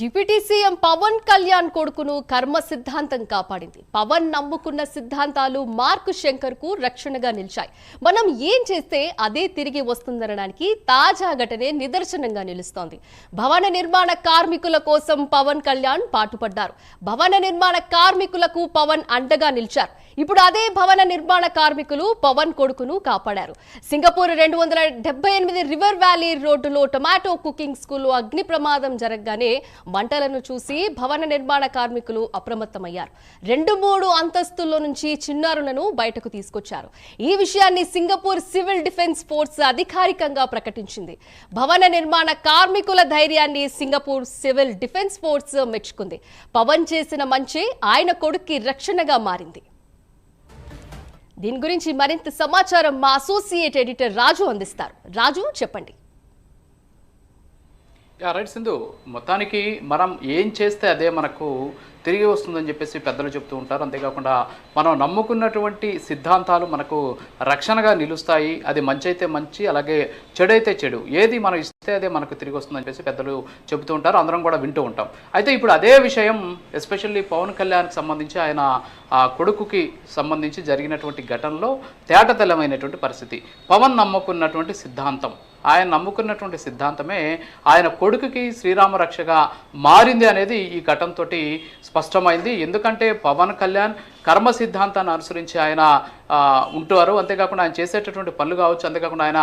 Deputy CM Pawan Kalyan కొడుకును కర్మ సిద్ధాంతం కాపాడింది. పవన్ నమ్ముకున్న సిద్ధాంతాలు మార్క్ శంకర్కు రక్షణగా నిలిచాయి. మనం ఏం చేస్తే అదే తిరిగి వస్తుందనడానికి తాజా ఘటనే నిదర్శనంగా నిలుస్తోంది. భవన నిర్మాణ కార్మికుల కోసం పవన్ కళ్యాణ్ పాటుపడ్డారు. భవన నిర్మాణ కార్మికులకు పవన్ అండగా నిలిచారు. ఇప్పుడు అదే భవన నిర్మాణ కార్మికులు పవన్ కొడుకును కాపాడారు. సింగపూర్ రెండు వందల డెబ్బై ఎనిమిది రివర్ వ్యాలీ రోడ్డులో టొమాటో కుకింగ్ స్కూల్లో అగ్ని ప్రమాదం జరగగానే మంటలను చూసి భవన నిర్మాణ కార్మికులు అప్రమత్తమయ్యారు. రెండు మూడు అంతస్తుల్లో నుంచి చిన్నారులను బయటకు తీసుకొచ్చారు. ఈ విషయాన్ని సింగపూర్ సివిల్ డిఫెన్స్ ఫోర్స్ అధికారికంగా ప్రకటించింది. భవన నిర్మాణ కార్మికుల ధైర్యాన్ని సింగపూర్ సివిల్ డిఫెన్స్ ఫోర్స్ మెచ్చుకుంది. పవన్ చేసిన మంచి ఆయన కొడుక్కి రక్షణగా మారింది. దీని గురించి మరింత సమాచారం మా అసోసియేట్ ఎడిటర్ రాజు అందిస్తారు. రాజు చెప్పండి. Yeah right Sindhu. మొత్తానికి మనం ఏం చేస్తే అదే మనకు తిరిగి వస్తుందని చెప్పేసి పెద్దలు చెప్తూ ఉంటారు. అంతేకాకుండా మనం నమ్ముకున్నటువంటి సిద్ధాంతాలు మనకు రక్షణగా నిలుస్తాయి. అది మంచి అయితే మంచి అలాగే చెడు అయితే చెడు. ఏది మనం ఇస్తే అదే మనకు తిరిగి వస్తుందని చెప్పేసి పెద్దలు చెబుతూ ఉంటారు. అందరం కూడా వింటూ ఉంటాం. అయితే ఇప్పుడు అదే విషయం ఎస్పెషల్లీ పవన్ కళ్యాణ్కి సంబంధించి ఆయన ఆ కొడుకుకి సంబంధించి జరిగినటువంటి ఘటనలో తేటతెల్లమైనటువంటి పరిస్థితి. పవన్ నమ్ముకున్నటువంటి సిద్ధాంతం. ఆయన నమ్ముకున్నటువంటి సిద్ధాంతమే ఆయన కొడుకుకి శ్రీరామ రక్షగా మారింది అనేది ఈ ఘటనతో స్పష్టమైంది. ఎందుకంటే పవన్ కళ్యాణ్ కర్మ సిద్ధాంతాన్ని అనుసరించి ఆయన ఉంటారు అంతేకాకుండా ఆయన చేసేటటువంటి పనులు కావచ్చు అంతేకాకుండా ఆయన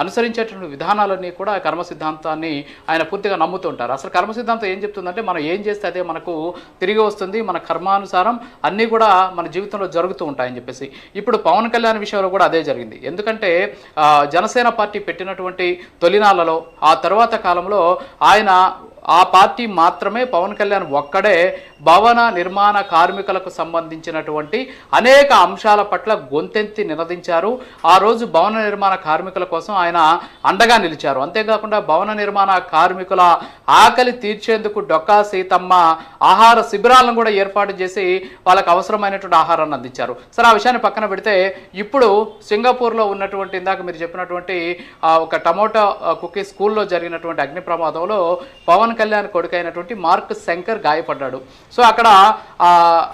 అనుసరించేటటువంటి విధానాలన్నీ కూడా కర్మ సిద్ధాంతాన్ని ఆయన పూర్తిగా నమ్ముతుంటారు అసలు కర్మ సిద్ధాంతం ఏం చెప్తుందంటే మనం ఏం చేస్తే అదే మనకు తిరిగి వస్తుంది మన కర్మానుసారం అన్నీ కూడా మన జీవితంలో జరుగుతూ ఉంటాయని చెప్పేసి. ఇప్పుడు పవన్ కళ్యాణ్ విషయంలో కూడా అదే జరిగింది. ఎందుకంటే జనసేన పార్టీ పెట్టిన పెట్టినటువంటి తొలినాళ్ళలో ఆ తర్వాత కాలంలో ఆయన ఆ పార్టీ మాత్రమే పవన్ కళ్యాణ్ ఒక్కడే భవన నిర్మాణ కార్మికులకు సంబంధించినటువంటి అనేక అంశాల పట్ల గొంతెత్తి నినదించారు. ఆ రోజు భవన నిర్మాణ కార్మికుల కోసం ఆయన అండగా నిలిచారు. అంతేకాకుండా భవన నిర్మాణ కార్మికుల ఆకలి తీర్చేందుకు డొక్కా సీతమ్మ ఆహార శిబిరాలను కూడా ఏర్పాటు చేసి వాళ్ళకి అవసరమైనటువంటి ఆహారాన్ని అందించారు. సరే ఆ విషయాన్ని పక్కన పెడితే ఇప్పుడు సింగపూర్లో ఉన్నటువంటి ఇందాక మీరు చెప్పినటువంటి ఒక టమోటా కుకీ స్కూల్లో జరిగినటువంటి అగ్ని ప్రమాదంలో పవన్ కళ్యాణ్ కొడుకైనటువంటి మార్క్ శంకర్ గాయపడ్డాడు. సో అక్కడ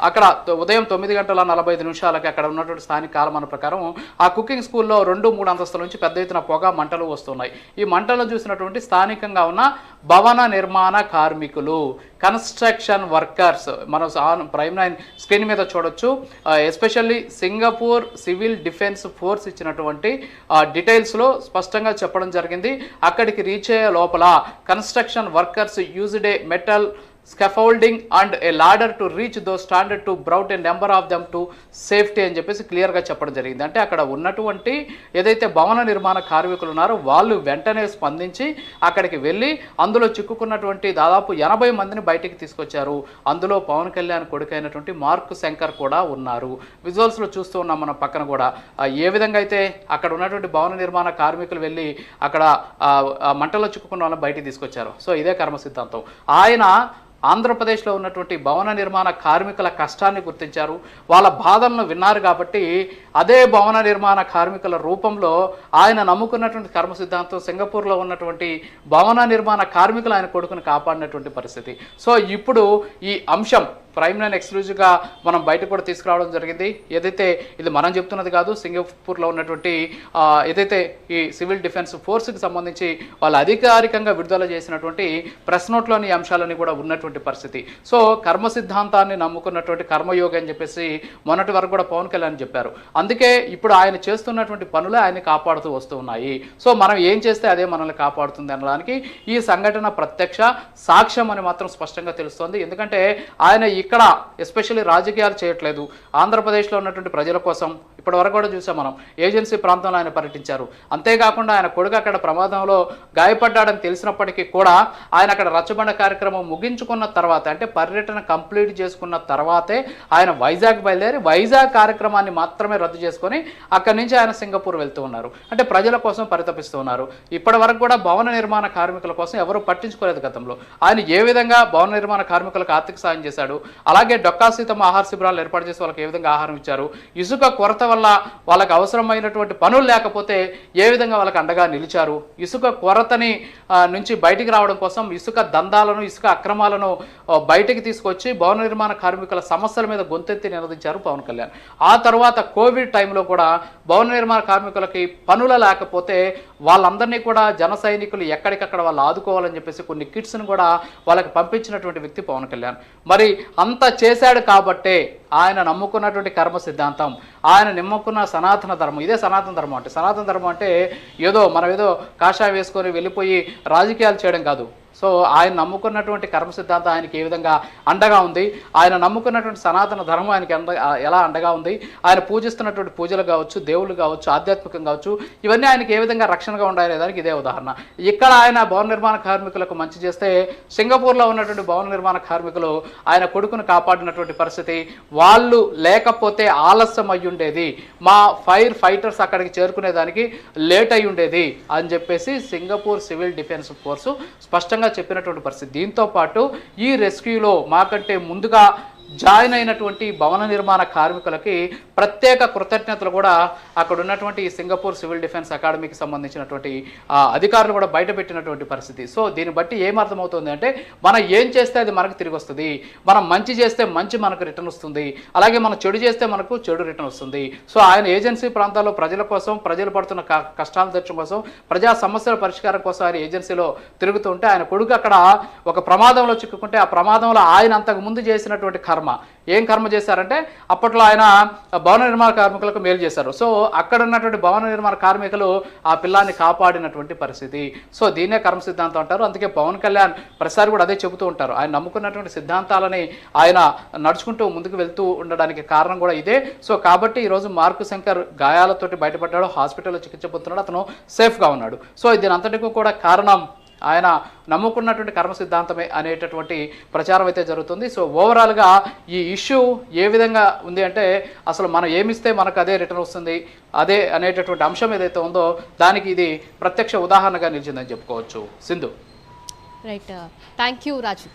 అక్కడ ఉదయం తొమ్మిది గంటల నలభై ఐదు నిమిషాలకి అక్కడ ఉన్నటువంటి స్థానిక కాలమాన ప్రకారం ఆ కుకింగ్ స్కూల్లో రెండు మూడు అంతస్తుల నుంచి పెద్ద ఎత్తున పొగ మంటలు వస్తున్నాయి. ఈ మంటలను చూసినటువంటి స్థానికంగా ఉన్న భవన నిర్మాణ కార్మికులు కన్స్ట్రక్షన్ వర్కర్స్. మనం ఆన్ ప్రైమ్ నైన్ స్క్రీన్ మీద చూడొచ్చు. Especially Singapore civil defence force ఇచ్చినటువంటి డీటెయిల్స్లో స్పష్టంగా చెప్పడం జరిగింది. అక్కడికి రీచ్ అయ్యే లోపల construction workers used the metal scaffolding and a ladder to reach the stranded to brought a number of them to safety అని చెప్పేసి క్లియర్గా చెప్పడం జరిగింది. అంటే అక్కడ ఉన్నటువంటి ఏదైతే భవన నిర్మాణ కార్మికులు ఉన్నారో వాళ్ళు వెంటనే స్పందించి అక్కడికి వెళ్ళి అందులో చిక్కుకున్నటువంటి దాదాపు ఎనభై మందిని బయటికి తీసుకొచ్చారు. అందులో పవన్ కళ్యాణ్ కొడుకైనటువంటి మార్క్ శంకర్ కూడా ఉన్నారు. విజువల్స్లో చూస్తూ ఉన్నాం మన పక్కన కూడా. ఏ విధంగా అయితే అక్కడ ఉన్నటువంటి భవన నిర్మాణ కార్మికులు వెళ్ళి అక్కడ మంటలో చిక్కుకున్న వాళ్ళని బయటికి తీసుకొచ్చారు. సో ఇదే కర్మ సిద్ధాంతం. ఆయన ఆంధ్రప్రదేశ్లో ఉన్నటువంటి భవన నిర్మాణ కార్మికుల కష్టాన్ని గుర్తించారు. వాళ్ళ బాధలను విన్నారు కాబట్టి అదే భవన నిర్మాణ కార్మికుల రూపంలో ఆయన నమ్ముకున్నటువంటి కర్మ సిద్ధాంతం సింగపూర్లో ఉన్నటువంటి భవన నిర్మాణ కార్మికులు ఆయన కొడుకుని కాపాడినటువంటి పరిస్థితి. సో ఇప్పుడు ఈ అంశం ప్రైమ్ లైన్ ఎక్స్క్లూజివ్గా మనం బయట కూడా తీసుకురావడం జరిగింది. ఏదైతే ఇది మనం చెప్తున్నది కాదు సింగపూర్లో ఉన్నటువంటి ఏదైతే ఈ సివిల్ డిఫెన్స్ ఫోర్స్కి సంబంధించి వాళ్ళు అధికారికంగా విడుదల చేసినటువంటి ప్రెస్ నోట్లోని అంశాలని కూడా ఉన్నటువంటి పరిస్థితి. సో కర్మ సిద్ధాంతాన్ని నమ్ముకున్నటువంటి కర్మయోగి అని చెప్పేసి మొన్నటి వరకు కూడా పవన్ కళ్యాణ్ చెప్పారు. అందుకే ఇప్పుడు ఆయన చేస్తున్నటువంటి పనులే ఆయన కాపాడుతూ వస్తూ ఉన్నాయి. సో మనం ఏం చేస్తే అదే మనల్ని కాపాడుతుంది అనడానికి ఈ సంఘటన ప్రత్యక్ష సాక్ష్యం అని మాత్రం స్పష్టంగా తెలుస్తోంది. ఎందుకంటే ఆయన ఈ ఇక్కడ ఎస్పెషల్లీ రాజకీయాలు చేయట్లేదు. ఆంధ్రప్రదేశ్లో ఉన్నటువంటి ప్రజల కోసం ఇప్పటి వరకు కూడా చూసాం మనం. ఏజెన్సీ ప్రాంతంలో ఆయన పర్యటించారు. అంతేకాకుండా ఆయన కొడుకు అక్కడ ప్రమాదంలో గాయపడ్డాడని తెలిసినప్పటికీ కూడా ఆయన అక్కడ రచ్చబండ కార్యక్రమం ముగించుకున్న తర్వాత అంటే పర్యటన కంప్లీట్ చేసుకున్న తర్వాతే ఆయన వైజాగ్ బయలుదేరి వైజాగ్ కార్యక్రమాన్ని మాత్రమే రద్దు చేసుకొని అక్కడి నుంచి ఆయన సింగపూర్ వెళ్తూ ఉన్నారు. అంటే ప్రజల కోసం పరితపిస్తూ ఉన్నారు. ఇప్పటి వరకు కూడా భవన నిర్మాణ కార్మికుల కోసం ఎవరు పట్టించుకోలేదు గతంలో. ఆయన ఏ విధంగా భవన నిర్మాణ కార్మికులకు ఆర్థిక సాయం చేశాడు? అలాగే డొక్కా సీతమ్మ ఆహార శిబిరాలు ఏర్పాటు చేసి వాళ్ళకి ఏ విధంగా ఆహారం ఇచ్చారు? ఇసుక కొరత వల్ల వల్ల వాళ్ళకి అవసరమైనటువంటి పనులు లేకపోతే ఏ విధంగా వాళ్ళకి అండగా నిలిచారు? ఇసుక కొరతని నుంచి బయటికి రావడం కోసం ఇసుక దందాలను ఇసుక అక్రమాలను బయటికి తీసుకొచ్చి భవన నిర్మాణ కార్మికుల సమస్యల మీద గొంతెత్తి నిలదించారు పవన్ కళ్యాణ్. ఆ తర్వాత కోవిడ్ టైంలో కూడా భవన నిర్మాణ కార్మికులకి పనులు లేకపోతే వాళ్ళందరినీ కూడా జన సైనికులు ఎక్కడికక్కడ వాళ్ళు ఆదుకోవాలని చెప్పేసి కొన్ని కిట్స్ను కూడా వాళ్ళకి పంపించినటువంటి వ్యక్తి పవన్ కళ్యాణ్. మరి అంత చేశాడు కాబట్టే ఆయన నమ్ముకున్నటువంటి కర్మ సిద్ధాంతం ఆయన నమ్ముకున్న సనాతన ధర్మం ఇదే సనాతన ధర్మం అంటే. సనాతన ధర్మం అంటే ఏదో మనం ఏదో కాషాయం వేసుకొని వెళ్ళిపోయి రాజకీయాలు చేయడం కాదు. సో ఆయన నమ్ముకున్నటువంటి కర్మ సిద్ధాంతం ఆయనకి ఏ విధంగా అండగా ఉంది? ఆయన నమ్ముకున్నటువంటి సనాతన ధర్మం ఆయనకి అండ ఎలా అండగా ఉంది? ఆయన పూజిస్తున్నటువంటి పూజలు కావచ్చు దేవుళ్ళు కావచ్చు ఆధ్యాత్మికం కావచ్చు ఇవన్నీ ఆయనకి ఏ విధంగా రక్షణగా ఉండాలనే దానికి ఇదే ఉదాహరణ. ఇక్కడ ఆయన భవన నిర్మాణ కార్మికులకు మంచి చేస్తే సింగపూర్లో ఉన్నటువంటి భవన నిర్మాణ కార్మికులు ఆయన కొడుకును కాపాడినటువంటి పరిస్థితి వాళ్ళు లేకపోతే ఆలస్యం అయి ఉండేది మా ఫైర్ ఫైటర్స్ అక్కడికి చేరుకునేదానికి లేట్ అయి ఉండేది అని చెప్పేసి సింగపూర్ సివిల్ డిఫెన్స్ ఫోర్సు స్పష్టంగా చెప్పినటువంటి పరిస్థితి. దీంతో పాటు ఈ రెస్క్యూలో మాకంటే ముందుగా జాయిన్ అయినటువంటి భవన నిర్మాణ కార్మికులకి ప్రత్యేక కృతజ్ఞతలు కూడా అక్కడ ఉన్నటువంటి సింగపూర్ సివిల్ డిఫెన్స్ అకాడమీకి సంబంధించినటువంటి అధికారులు కూడా బయటపెట్టినటువంటి పరిస్థితి. సో దీన్ని బట్టి ఏమర్థమవుతుంది అంటే మనం ఏం చేస్తే అది మనకు తిరిగి వస్తుంది మనం మంచి చేస్తే మంచి మనకు రిటర్న్ వస్తుంది అలాగే మనం చెడు చేస్తే మనకు చెడు రిటర్న్ వస్తుంది. సో ఆయన ఏజెన్సీ ప్రాంతాల్లో ప్రజల కోసం ప్రజలు పడుతున్న క- తెచ్చడం తీర్చడం కోసం ప్రజా సమస్యల పరిష్కారం కోసం ఆయన ఏజెన్సీలో తిరుగుతుంటే ఆయన కొడుకు అక్కడ ఒక ప్రమాదంలో చిక్కుకుంటే ఆ ప్రమాదంలో ఆయన అంతకు ముందు చేసినటువంటి కర్మ. ఏం కర్మ చేశారంటే అప్పట్లో ఆయన భవన నిర్మాణ కార్మికులకు మేలు చేశారు. సో అక్కడ ఉన్నటువంటి భవన నిర్మాణ కార్మికులు ఆ పిల్లాన్ని కాపాడినటువంటి పరిస్థితి. సో దీన్నే కర్మ సిద్ధాంతం అంటారు. అందుకే పవన్ కళ్యాణ్ ప్రసారి కూడా అదే చెబుతూ ఉంటారు. ఆయన నమ్ముకున్నటువంటి సిద్ధాంతాలని ఆయన నడుచుకుంటూ ముందుకు వెళ్తూ ఉండడానికి కారణం కూడా ఇదే. సో కాబట్టి ఈరోజు మార్కు శంకర్ గాయాలతోటి బయటపడ్డాడు హాస్పిటల్లో చికిత్స పొందుతున్నాడు అతను సేఫ్గా ఉన్నాడు. సో దీని అంతటికి కూడా కారణం ఆయన నమ్ముకున్నటువంటి కర్మ సిద్ధాంతమే అనేటటువంటి ప్రచారం అయితే జరుగుతుంది. సో ఓవరాల్గా ఈ ఇష్యూ ఏ విధంగా ఉంది అంటే అసలు మనం ఏమిస్తే మనకు అదే రిటర్న్ వస్తుంది అదే అనేటటువంటి అంశం ఏదైతే ఉందో దానికి ఇది ప్రత్యక్ష ఉదాహరణగా నిలిచిందని చెప్పుకోవచ్చు. Sindhu. Right. Thank you Raju.